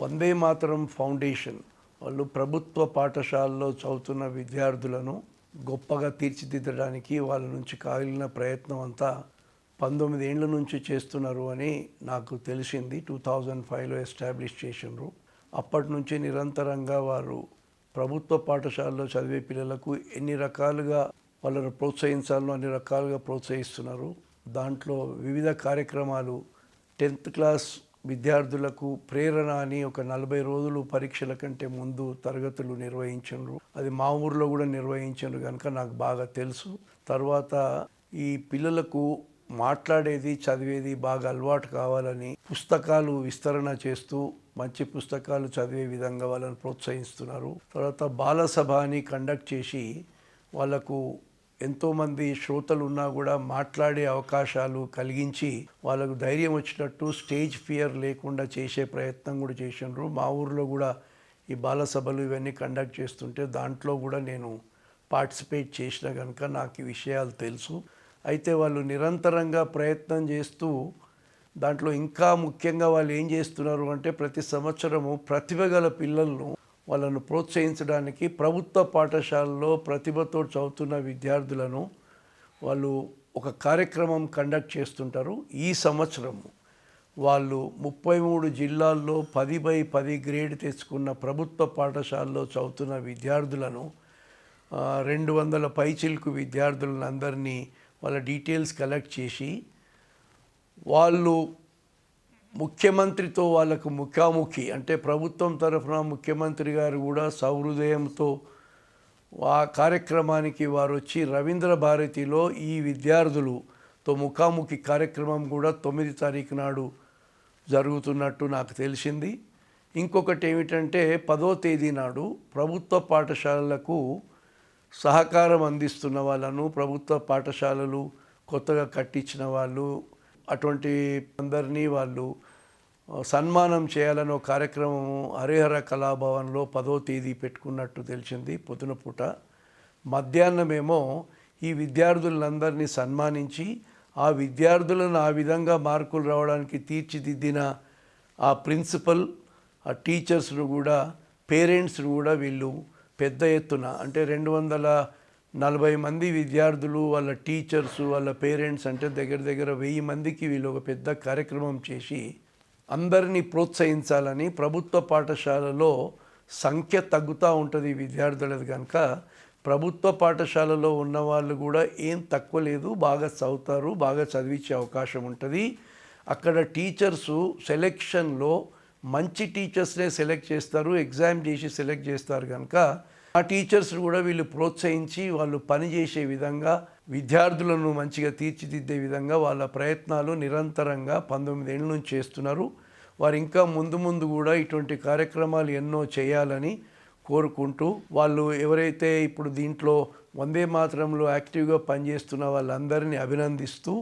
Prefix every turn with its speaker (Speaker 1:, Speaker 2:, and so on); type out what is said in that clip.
Speaker 1: Vande Mataram foundation వాళ్ళు ప్రభుత్వ పాఠశాలలో చదువుతున్న విద్యార్థులను గొప్పగా తీర్చిదిద్దడానికి వాళ్ళ నుంచి కాగిలిన ప్రయత్నం అంతా పంతొమ్మిది ఏండ్ల నుంచి చేస్తున్నారు అని నాకు తెలిసింది. టూ థౌజండ్ ఫైవ్లో ఎస్టాబ్లిష్ చేసినారు అప్పటి నుంచి నిరంతరంగా వారు ప్రభుత్వ పాఠశాలలో చదివే పిల్లలకు ఎన్ని రకాలుగా వాళ్ళను ప్రోత్సహించాలో అన్ని రకాలుగా ప్రోత్సహిస్తున్నారు. దాంట్లో వివిధ కార్యక్రమాలు టెన్త్ క్లాస్ విద్యార్థులకు ప్రేరణ అని ఒక నలభై రోజులు పరీక్షల కంటే ముందు తరగతులు నిర్వహించరు అది మా ఊర్లో కూడా నిర్వహించరు కనుక నాకు బాగా తెలుసు. తర్వాత ఈ పిల్లలకు మాట్లాడేది చదివేది బాగా అలవాటు కావాలని పుస్తకాలు విస్తరణ చేస్తూ మంచి పుస్తకాలు చదివే విధంగా వాళ్ళని ప్రోత్సహిస్తున్నారు. తర్వాత బాలసభ అని కండక్ట్ చేసి వాళ్ళకు ఎంతోమంది శ్రోతలు ఉన్నా కూడా మాట్లాడే అవకాశాలు కలిగించి వాళ్ళకు ధైర్యం వచ్చినట్టు స్టేజ్ ఫియర్ లేకుండా చేసే ప్రయత్నం కూడా చేసినారు మా ఊర్లో కూడా ఈ బాలసభలు ఇవన్నీ కండక్ట్ చేస్తుంటే దాంట్లో కూడా నేను పార్టిసిపేట్ చేసిన కనుక నాకు ఈ విషయాలు తెలుసు. అయితే వాళ్ళు నిరంతరంగా ప్రయత్నం చేస్తూ దాంట్లో ఇంకా ముఖ్యంగా వాళ్ళు ఏం చేస్తున్నారు అంటే ప్రతి సంవత్సరము ప్రతిభ గల పిల్లలను వాళ్ళను ప్రోత్సహించడానికి ప్రభుత్వ పాఠశాలలో ప్రతిభతో చదువుతున్న విద్యార్థులను వాళ్ళు ఒక కార్యక్రమం కండక్ట్ చేస్తుంటారు. ఈ సంవత్సరము వాళ్ళు ముప్పై మూడు జిల్లాల్లో పది బై పది గ్రేడ్ తెచ్చుకున్న ప్రభుత్వ పాఠశాలలో చదువుతున్న విద్యార్థులను రెండు వందల పైచిల్కు విద్యార్థులను అందరినీ వాళ్ళ డీటెయిల్స్ కలెక్ట్ చేసి వాళ్ళు ముఖ్యమంత్రితో వాళ్ళకు ముఖాముఖి అంటే ప్రభుత్వం తరఫున ముఖ్యమంత్రి గారు కూడా సహృదయంతో ఆ కార్యక్రమానికి వారు వచ్చి రవీంద్ర భారతిలో ఈ విద్యార్థులతో ముఖాముఖి కార్యక్రమం కూడా తొమ్మిది తారీఖు నాడు జరుగుతున్నట్టు నాకు తెలిసింది. ఇంకొకటి ఏమిటంటే పదో తేదీ నాడు ప్రభుత్వ పాఠశాలలకు సహకారం అందిస్తున్న వాళ్ళను ప్రభుత్వ పాఠశాలలు కొత్తగా కట్టించిన వాళ్ళు అటువంటి అందరినీ వాళ్ళు సన్మానం చేయాలని ఒక కార్యక్రమం హరిహర కళాభవన్లో పదో తేదీ పెట్టుకున్నట్టు తెలిసింది పొద్దున పూట. మధ్యాహ్నమేమో ఈ విద్యార్థులందరినీ సన్మానించి ఆ విద్యార్థులను ఆ విధంగా మార్కులు రావడానికి తీర్చిదిద్దిన ఆ ప్రిన్సిపల్ ఆ టీచర్స్ను కూడా పేరెంట్స్ను కూడా వీళ్ళు పెద్ద ఎత్తున అంటే రెండు వందల నలభై మంది విద్యార్థులు వాళ్ళ టీచర్స్ వాళ్ళ పేరెంట్స్ అంటే దగ్గర దగ్గర వెయ్యి మందికి వీళ్ళు ఒక పెద్ద కార్యక్రమం చేసి అందరినీ ప్రోత్సహించాలని ప్రభుత్వ పాఠశాలలో సంఖ్య తగ్గుతూ ఉంటుంది విద్యార్థులది కనుక ప్రభుత్వ పాఠశాలలో ఉన్న వాళ్ళు కూడా ఏం తక్కువ లేదు బాగా చదువుతారు బాగా చదివించే అవకాశం ఉంటుంది. అక్కడ టీచర్సు సెలెక్షన్లో మంచి టీచర్స్నే సెలెక్ట్ చేస్తారు ఎగ్జామ్ చేసి సెలెక్ట్ చేస్తారు కనుక ఆ టీచర్స్ కూడా వీళ్ళు ప్రోత్సహించి వాళ్ళు పని చేసే విధంగా విద్యార్థులను మంచిగా తీర్చిదిద్దే విధంగా వాళ్ళ ప్రయత్నాలు నిరంతరంగా పంతొమ్మిది ఏళ్ళ నుంచి చేస్తున్నారు. వారు ఇంకా ముందు ముందు కూడా ఇటువంటి కార్యక్రమాలు ఎన్నో చేయాలని కోరుకుంటూ వాళ్ళు ఎవరైతే ఇప్పుడు దీంట్లో వందే మాత్రంలో యాక్టివ్గా పనిచేస్తున్న వాళ్ళందరినీ అభినందిస్తూ